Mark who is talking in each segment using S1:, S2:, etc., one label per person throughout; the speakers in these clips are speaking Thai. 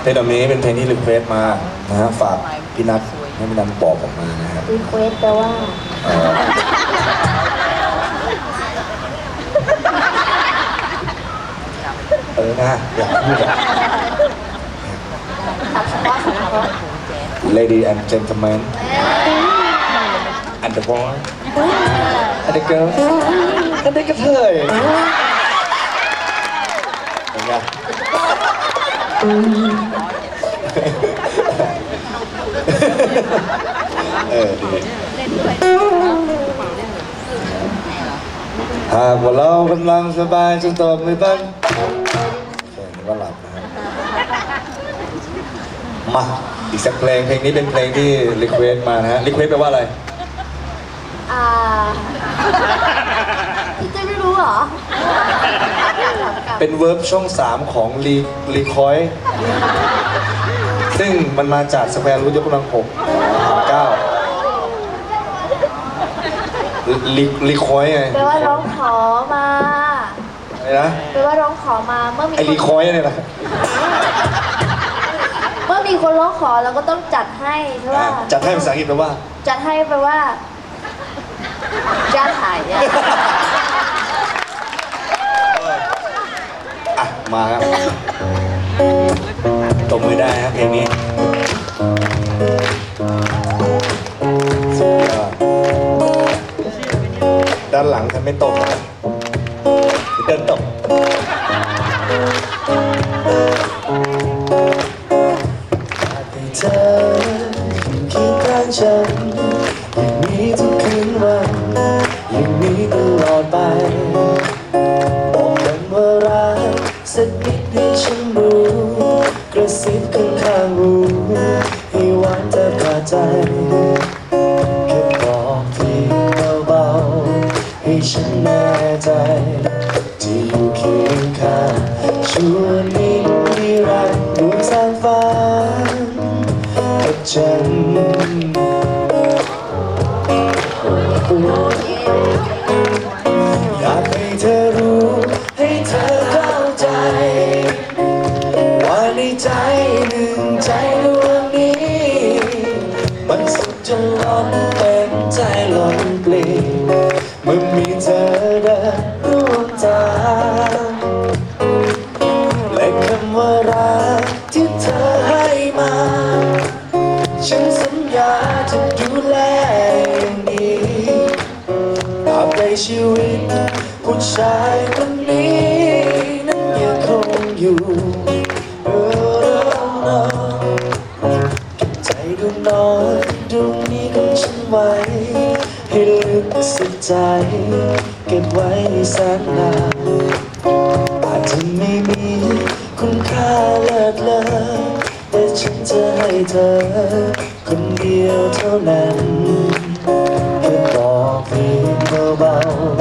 S1: เพลงแบบนี้เป็นเพลงที่รีเควสต์มานะฮะฝากพี่นัทให้พี่นัทบอกผมมานะครับ
S2: รีเควสแปลว่า
S1: เอ่อเออนะอยากพูดอะ
S2: สับเฉพาะสับเฉพาะ
S1: Lady and gentlemen and the boy and the girl and the กระเทยเป็นไง เออดีหากว่าเรากำลังสบายจงตบมือบ้างโอเคนึกว่าหลับนะครับมาอีกสักเพลงเพลงนี้เป็นเพลงที่รีเควสมานะฮะรีเควสแปลว่าอะไร
S2: อ่าพี่เต้ไม่รู้เหรอ
S1: เป็นเวิร์บช่อง 3 ของรีรีคอย ซึ่งมันมาจากสแควร์รูทยกกำลังหกหารเก้ารีรีคอยไง
S2: แปลว่าร้องขอมา
S1: อะไรนะ
S2: แปลว่าร้องขอมาเมื่อมี
S1: ไอรี
S2: ค
S1: คอยเนี่ยนะ
S2: เมื่อมีคนร้องขอเราก็ต้องจัดให้ใช่ป่ะ
S1: จัดให้ภาษาอังกฤษแปลว่า
S2: จัดให้แปลว่า จ้าถ่ายเนี่ย
S1: อะ มาครับตบมือได้ครับเพลงนี้สุดยอดด้านหลังทำไม่ตบนะเดินตบ
S3: เธอคิดข้างฉันอย่างนี้ทุกคืนวันอย่างนี้ตลอดไป สักนิดให้ฉันรู้กระซิบข้างข้างหูให้หวานแทบขาใจแค่บอกเพียงเบาๆให้ฉันแน่ใจที่อยู่เคียงข้างชวนิดนิรันดร์ดวงแสงฝันกับฉัน อยากให้เธอรู้ ต้นเต็มใจหล้นปลีเมื่อมีเธอเดินร่วมทางและคำว่ารักที่เธอให้มา ฉันสัญญาจะดูแลอย่างดีตราบใดชีวิตผู้ชายคนนี้นั้นยังคงอยู่ ไว้ ให้ลึกสุดใจ เก็บไว้แสนนานอาจจะไม่มีคุณค่าเลิศเลอแต่ฉันจะให้เธอ คนเดียวเท่านั้นแค่บอกเพียงเบา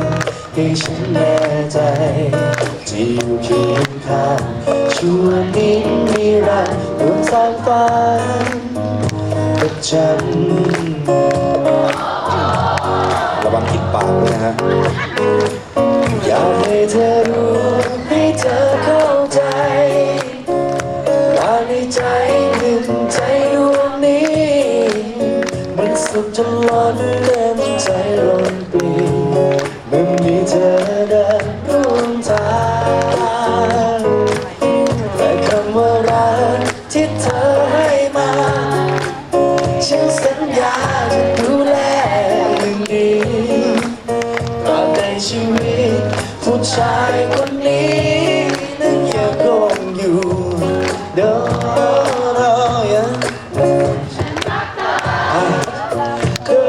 S3: ๆให้ฉันแน่ใจที่อยู่เคียงข้างชั่วนิดนิรันดร์ดวงสางฝันกับฉันะอยากให้เธอรู้ให้เธอเข้าใจว่าในใจหนึ่งใจดวงนี้ มันสุขจนล้นเต็มใจล้นปีเมื่อมีเธอเดินร่วมทางแต่คำว่ารักที่เธอ ชีวิต ผู้ชายคนนี้นั้นยังคงอยู่เดินยังเธอ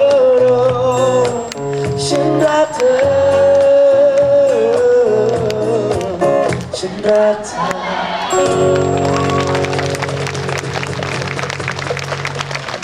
S3: ฉันรักเธอ ฉันรักเธอ